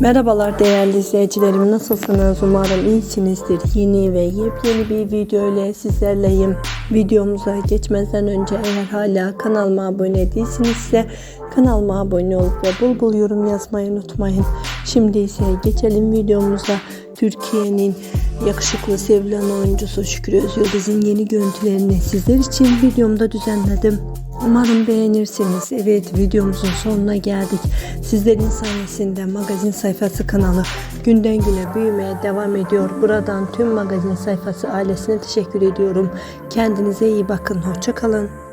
Merhabalar değerli izleyicilerim. Nasılsınız? Umarım iyisinizdir. Yeni ve yepyeni bir video ile sizlerleyim. Videomuza geçmeden önce eğer hala kanalıma abone değilsinizse kanalıma abone olup ve bul bul yorum yazmayı unutmayın. Şimdi ise geçelim videomuza Türkiye'nin yakışıklı sevilen oyuncusu Şükrü Özyıldız'ın yeni görüntülerini sizler için videomda düzenledim Umarım beğenirsiniz. Evet videomuzun sonuna geldik. Sizlerin sayesinde magazin sayfası kanalı günden güne büyümeye devam ediyor. Buradan tüm magazin sayfası ailesine teşekkür ediyorum. Kendinize iyi bakın. Hoşçakalın.